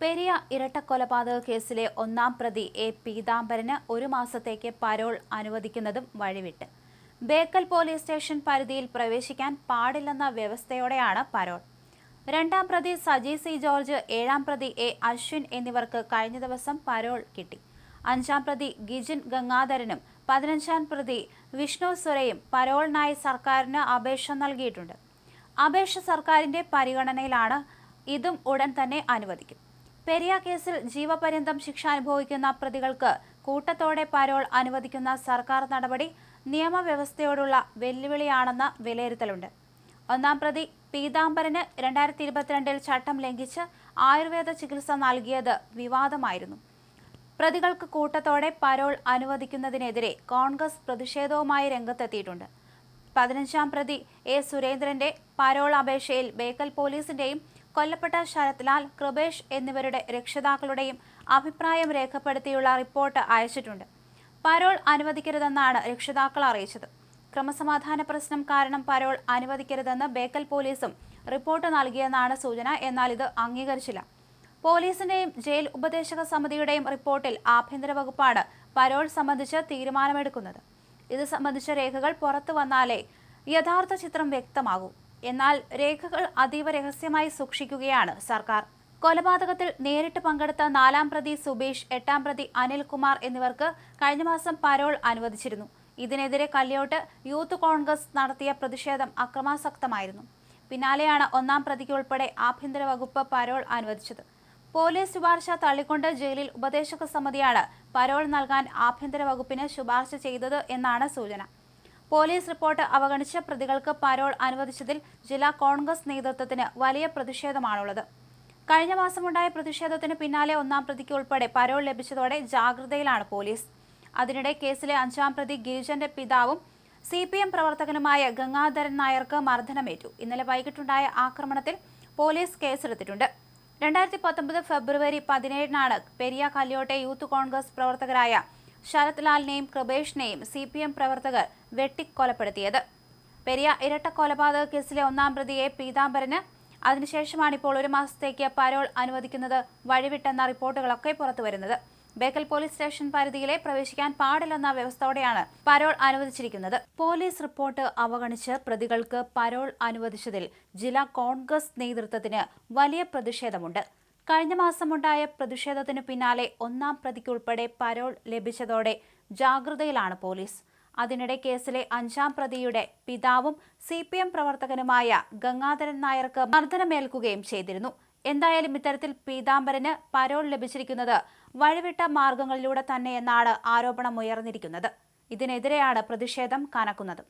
പെരിയ ഇരട്ടക്കൊലപാതക കേസിലെ ഒന്നാം പ്രതി എ പീതാംബരന് ഒരു മാസത്തേക്ക് പരോൾ അനുവദിക്കുന്നതും വഴിവിട്ട്. ബേക്കൽ പോലീസ് സ്റ്റേഷൻ പരിധിയിൽ പ്രവേശിക്കാൻ പാടില്ലെന്ന വ്യവസ്ഥയോടെയാണ് പരോൾ. രണ്ടാം പ്രതി സജി സി ജോർജ് ഏഴാം പ്രതി എ അശ്വിൻ എന്നിവർക്ക് കഴിഞ്ഞ ദിവസം പരോൾ കിട്ടി. അഞ്ചാം പ്രതി ഗിജിൻ ഗംഗാധരനും പതിനഞ്ചാം പ്രതി വിഷ്ണു സുരയും പരോളിനായി സർക്കാരിന് അപേക്ഷ നൽകിയിട്ടുണ്ട്. അപേക്ഷ സർക്കാരിന്റെ പരിഗണനയിലാണ് ഇതും ഉടൻ തന്നെ അനുവദിക്കും. പെരിയ കേസിൽ ജീവപര്യന്തം ശിക്ഷ അനുഭവിക്കുന്ന പ്രതികൾക്ക് കൂട്ടത്തോടെ പരോൾ അനുവദിക്കുന്ന സർക്കാർ നടപടി നിയമവ്യവസ്ഥയോടുള്ള വെല്ലുവിളിയാണെന്ന വിലയിരുത്തലുണ്ട്. ഒന്നാം പ്രതി പീതാംബരന് രണ്ടായിരത്തി ഇരുപത്തിരണ്ടിൽ ചട്ടം ലംഘിച്ച് ആയുർവേദ ചികിത്സ നൽകിയത് വിവാദമായിരുന്നു. പ്രതികൾക്ക് കൂട്ടത്തോടെ പരോൾ അനുവദിക്കുന്നതിനെതിരെ കോൺഗ്രസ് പ്രതിഷേധവുമായി രംഗത്തെത്തിയിട്ടുണ്ട്. പതിനഞ്ചാം പ്രതി എ സുരേന്ദ്രന്റെ പരോൾ അപേക്ഷയിൽ ബേക്കൽ പോലീസിന്റെയും കൊല്ലപ്പെട്ട ശരത്ലാൽ കൃപേഷ് എന്നിവരുടെ രക്ഷിതാക്കളുടെയും അഭിപ്രായം രേഖപ്പെടുത്തിയുള്ള റിപ്പോർട്ട് അയച്ചിട്ടുണ്ട്. പരോൾ അനുവദിക്കരുതെന്നാണ് രക്ഷിതാക്കൾ അറിയിച്ചത്. ക്രമസമാധാന പ്രശ്നം കാരണം പരോൾ അനുവദിക്കരുതെന്ന് ബേക്കൽ പോലീസും റിപ്പോർട്ട് നൽകിയെന്നാണ് സൂചന. എന്നാൽ ഇത് അംഗീകരിച്ചില്ല. പോലീസിന്റെയും ജയിൽ ഉപദേശക സമിതിയുടെയും റിപ്പോർട്ടിൽ ആഭ്യന്തര വകുപ്പാണ് പരോൾ സംബന്ധിച്ച് തീരുമാനമെടുക്കുന്നത്. ഇത് സംബന്ധിച്ച രേഖകൾ പുറത്തു വന്നാലേ യഥാർത്ഥ ചിത്രം വ്യക്തമാകൂ. എന്നാൽ രേഖകൾ അതീവ രഹസ്യമായി സൂക്ഷിക്കുകയാണ് സർക്കാർ. കൊലപാതകത്തിൽ നേരിട്ട് പങ്കെടുത്ത നാലാം പ്രതി സുബീഷ് എട്ടാം പ്രതി അനിൽകുമാർ എന്നിവർക്ക് കഴിഞ്ഞ മാസം പരോൾ അനുവദിച്ചിരുന്നു. ഇതിനെതിരെ കല്യോട്ട് യൂത്ത് കോൺഗ്രസ് നടത്തിയ പ്രതിഷേധം അക്രമാസക്തമായിരുന്നു. പിന്നാലെയാണ് ഒന്നാം പ്രതിക്ക് ഉൾപ്പെടെ ആഭ്യന്തര വകുപ്പ് പരോൾ അനുവദിച്ചത്. പോലീസ് ശുപാർശ തള്ളിക്കൊണ്ട് ജയിലിൽ ഉപദേശക സമിതിയാണ് പരോൾ നൽകാൻ ആഭ്യന്തര വകുപ്പിന് ശുപാർശ ചെയ്തത് എന്നാണ് സൂചന. പോലീസ് റിപ്പോർട്ട് അവഗണിച്ച് പ്രതികൾക്ക് പരോൾ അനുവദിച്ചതിൽ ജില്ലാ കോൺഗ്രസ് നേതൃത്വത്തിന് വലിയ പ്രതിഷേധമാണുള്ളത്. കഴിഞ്ഞ മാസമുണ്ടായ പ്രതിഷേധത്തിന് പിന്നാലെ ഒന്നാം പ്രതിക്ക് ഉൾപ്പെടെ പരോൾ ലഭിച്ചതോടെ ജാഗ്രതയിലാണ് പോലീസ്. അതിനിടെ കേസിലെ അഞ്ചാം പ്രതി ഗിരിജന്റെ പിതാവും സി പി എം പ്രവർത്തകനുമായ ഗംഗാധരൻ നായർക്ക് മർദ്ദനമേറ്റു. ഇന്നലെ വൈകിട്ടുണ്ടായ ആക്രമണത്തിൽ പോലീസ് കേസെടുത്തിട്ടുണ്ട്. രണ്ടായിരത്തി പത്തൊമ്പത് ഫെബ്രുവരി പതിനേഴിനാണ് പെരിയ കല്യോട്ടെ യൂത്ത് കോൺഗ്രസ് പ്രവർത്തകരായ ശരത് ലാലിനെയും കൃപേഷിനെയും സി പി എം പ്രവർത്തകർ വെട്ടിക്കൊലപ്പെടുത്തിയത്. പെരിയ ഇരട്ട കൊലപാതക കേസിലെ ഒന്നാം പ്രതിയെ പീതാംബരന്. അതിനുശേഷമാണ് ഇപ്പോൾ ഒരു മാസത്തേക്ക് പരോൾ അനുവദിക്കുന്നത് വഴിവിട്ടെന്ന റിപ്പോർട്ടുകളൊക്കെ പുറത്തുവരുന്നത്. ബേക്കൽ പോലീസ് സ്റ്റേഷൻ പരിധിയിലെ പ്രവേശിക്കാൻ പാടില്ലെന്ന വ്യവസ്ഥയോടെയാണ് പരോൾ അനുവദിച്ചിരിക്കുന്നത്. പോലീസ് റിപ്പോർട്ട് അവഗണിച്ച് പ്രതികൾക്ക് പരോൾ അനുവദിച്ചതിൽ ജില്ലാ കോൺഗ്രസ് നേതൃത്വത്തിന് വലിയ പ്രതിഷേധമുണ്ട്. കഴിഞ്ഞ മാസമുണ്ടായ പ്രതിഷേധത്തിനു പിന്നാലെ ഒന്നാം പ്രതിക്കുൾപ്പെടെ പരോൾ ലഭിച്ചതോടെ ജാഗ്രതയിലാണ് പോലീസ്. അതിനിടെ കേസിലെ അഞ്ചാം പ്രതിയുടെ പിതാവും സി പി എം പ്രവർത്തകനുമായ ഗംഗാധരൻ നായർക്ക് മർദ്ദനമേൽക്കുകയും ചെയ്തിരുന്നു. എന്തായാലും ഇത്തരത്തിൽ പീതാംബരന് പരോൾ ലഭിച്ചിരിക്കുന്നത് വഴിവിട്ട മാർഗങ്ങളിലൂടെ തന്നെയെന്നാണ് ആരോപണം ഉയർന്നിരിക്കുന്നത് ഇതിനെതിരെയാണ് പ്രതിഷേധം കനക്കുന്നത്.